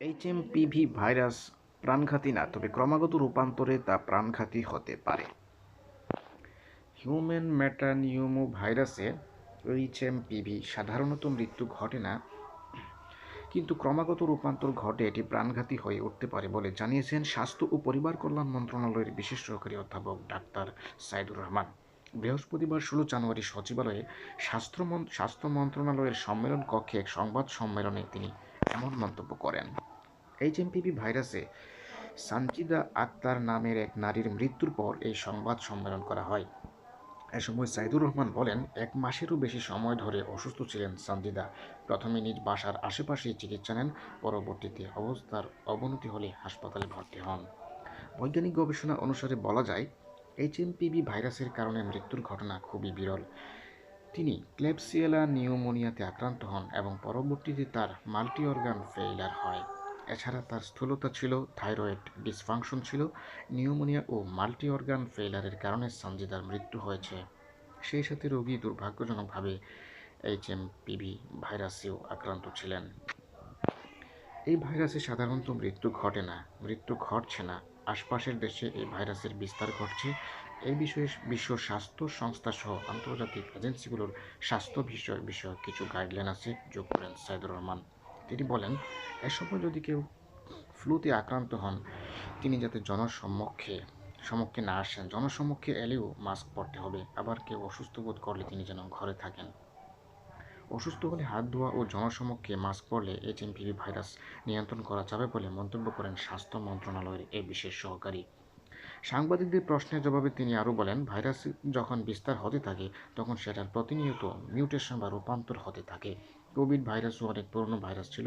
HMPV virus প্রাণঘাতী না, তবে ক্রমাগত রূপান্তরে তা প্রাণঘাতী হতে পারে। হিউম্যান মেটানিউমো ভাইরাসে এইচএমপিভি সাধারণত মৃত্যু ঘটে না, কিন্তু ক্রমাগত রূপান্তর ঘটে, এটি প্রাণঘাতী হয়ে উঠতে পারে বলে জানিয়েছেন স্বাস্থ্য ও পরিবার কল্যাণ মন্ত্রণালয়ের বিশেষ সহকারী অধ্যাপক ডাক্তার সাইদুর রহমান। বৃহস্পতিবার ষোলো জানুয়ারি সচিবালয়ে স্বাস্থ্য স্বাস্থ্য মন্ত্রণালয়ের সম্মেলন কক্ষে এক সংবাদ সম্মেলনে তিনি এমন মন্তব্য করেন। এইচএমপিভি ভাইরাসে সানজিদা আক্তার নামের এক নারীর মৃত্যুর পর এই সংবাদ সম্মেলন করা হয়। এ সময় সাইদুর রহমান বলেন, এক মাসেরও বেশি সময় ধরে অসুস্থ ছিলেন সানজিদা। প্রথমে নিজ বাসার আশেপাশে চিকিৎসা নেন, পরবর্তীতে অবস্থার অবনতি হলে হাসপাতালে ভর্তি হন। বৈজ্ঞানিক গবেষণা অনুসারে বলা যায় এইচএমপিভি ভাইরাসের কারণে মৃত্যুর ঘটনা খুবই বিরল। তিনি ক্লেবসিয়েলা নিউমোনিয়াতে আক্রান্ত হন এবং পরবর্তীতে তার মাল্টি অর্গান ফেইলার হয়। এছাড়া তার স্থূলতা ছিল, থাইরয়েড ডিসফাংশন ছিল, নিউমোনিয়া ও মাল্টি অর্গান ফেইলারের কারণে সঞ্জিদার মৃত্যু হয়েছে। সেই সাথে রোগী দুর্ভাগ্যজনকভাবে এইচ এম এইচএমপিভি ভাইরাসেও আক্রান্ত ছিলেন। এই ভাইরাসে সাধারণত মৃত্যু ঘটে না, মৃত্যু ঘটছে না। আশপাশের দেশে এই ভাইরাসের বিস্তার ঘটছে। এই বিষয়ে বিশ্ব স্বাস্থ্য সংস্থা সহ আন্তর্জাতিক এজেন্সিগুলোর স্বাস্থ্য বিষয় বিষয়ক কিছু গাইডলাইন আছে, যোগ করেন সাইদুর রহমান। তিনি বলেন, এ সময় যদি কেউ ফ্লুতে আক্রান্ত হন, তিনি যাতে জনসম্মুখে, সম্মুখে না আসেন। জনসম্মুখে এলেও মাস্ক পরতে হবে। আবার কেউ অসুস্থ বোধ করলে তিনি যেন ঘরে থাকেন। অসুস্থ হলে হাত ধোয়া ও জনসমক্ষে মাস্ক পরলে এইচএমপিভি ভাইরাস নিয়ন্ত্রণ করা যাবে বলে মন্তব্য করেন স্বাস্থ্য মন্ত্রণালয়ের এই বিশেষ সহকারী। সাংবাদিকদের প্রশ্নের জবাবে তিনি আরও বলেন, ভাইরাস যখন বিস্তার হতে থাকে, তখন সেটার প্রতিনিয়ত মিউটেশন বা রূপান্তর হতে থাকে। কোভিড ভাইরাসও অনেক পুরনো ভাইরাস ছিল।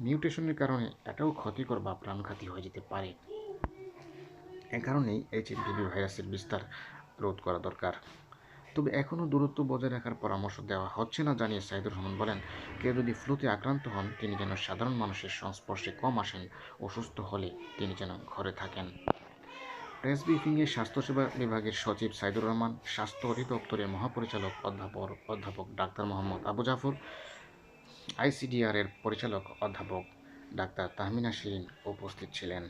মিউটেশনের কারণে এটাও ক্ষতিকর বা প্রাণঘাতী হয়ে যেতে পারে। এ কারণেই এইচএমপিভি ভাইরাসের বিস্তার রোধ করা দরকার। তবে এখনও দূরত্ব বজায় রাখার পরামর্শ দেওয়া হচ্ছে না জানিয়ে সাইদুর রহমান বলেন, কেউ যদি ফ্লুতে আক্রান্ত হন, তিনি যেন সাধারণ মানুষের সংস্পর্শে কম আসেন অসুস্থ হলে তিনি যেন ঘরে থাকেন। প্রেস ব্রিফিংয়ে স্বাস্থ্যসেবা বিভাগের সচিব সাইদুর রহমান, স্বাস্থ্য অধিদপ্তরের মহাপরিচালক অধ্যাপক অধ্যাপক ডাক্তার মোহাম্মদ আবু জাফর আইসিডিআর এর পরিচালক অধ্যাপক ডাক্তার তাহমিনা শিরিন উপস্থিত ছিলেন।